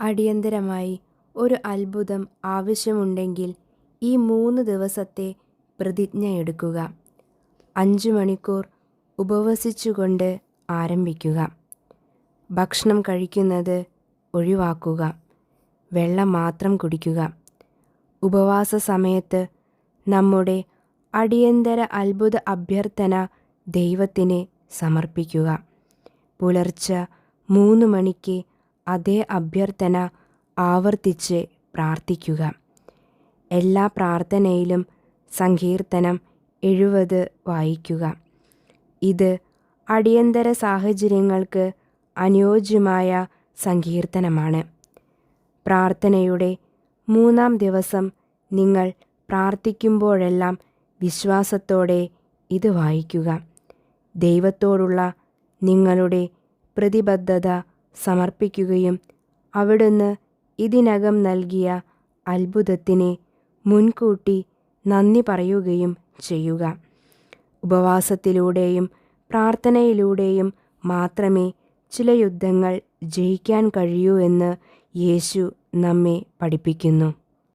അടിയന്തരമായി ഒരു അത്ഭുതം ആവശ്യമുണ്ടെങ്കിൽ ഈ മൂന്ന് ദിവസത്തെ പ്രതിജ്ഞ എടുക്കുക. അഞ്ച് മണിക്കൂർ ഉപവസിച്ചുകൊണ്ട് ആരംഭിക്കുക. ഭക്ഷണം കഴിക്കുന്നത് ഒഴിവാക്കുക. വെള്ളം മാത്രം കുടിക്കുക. ഉപവാസ സമയത്ത് നമ്മുടെ അടിയന്തര അത്ഭുത അഭ്യർത്ഥന ദൈവത്തിന് സമർപ്പിക്കുക. പുലർച്ച മൂന്ന് മണിക്ക് അതേ അഭ്യർത്ഥന ആവർത്തിച്ച് പ്രാർത്ഥിക്കുക. എല്ലാ പ്രാർത്ഥനയിലും സങ്കീർത്തനം എഴുപത് വായിക്കുക. ഇത് അടിയന്തര സാഹചര്യങ്ങൾക്ക് അനുയോജ്യമായ സങ്കീർത്തനമാണ്. പ്രാർത്ഥനയുടെ മൂന്നാം ദിവസം നിങ്ങൾ പ്രാർത്ഥിക്കുമ്പോഴെല്ലാം വിശ്വാസത്തോടെ ഇത് വായിക്കുക. ദൈവത്തോടുള്ള നിങ്ങളുടെ പ്രതിബദ്ധത സമർപ്പിക്കുകയും അവിടുന്ന് ഇതിനകം നൽകിയ അത്ഭുതത്തിന് മുൻകൂട്ടി നന്ദി പറയുകയും ചെയ്യുക. ഉപവാസത്തിലൂടെയും പ്രാർത്ഥനയിലൂടെയും മാത്രമേ ചില യുദ്ധങ്ങൾ ജയിക്കാൻ കഴിയൂ എന്ന് യേശു നമ്മെ പഠിപ്പിക്കുന്നു.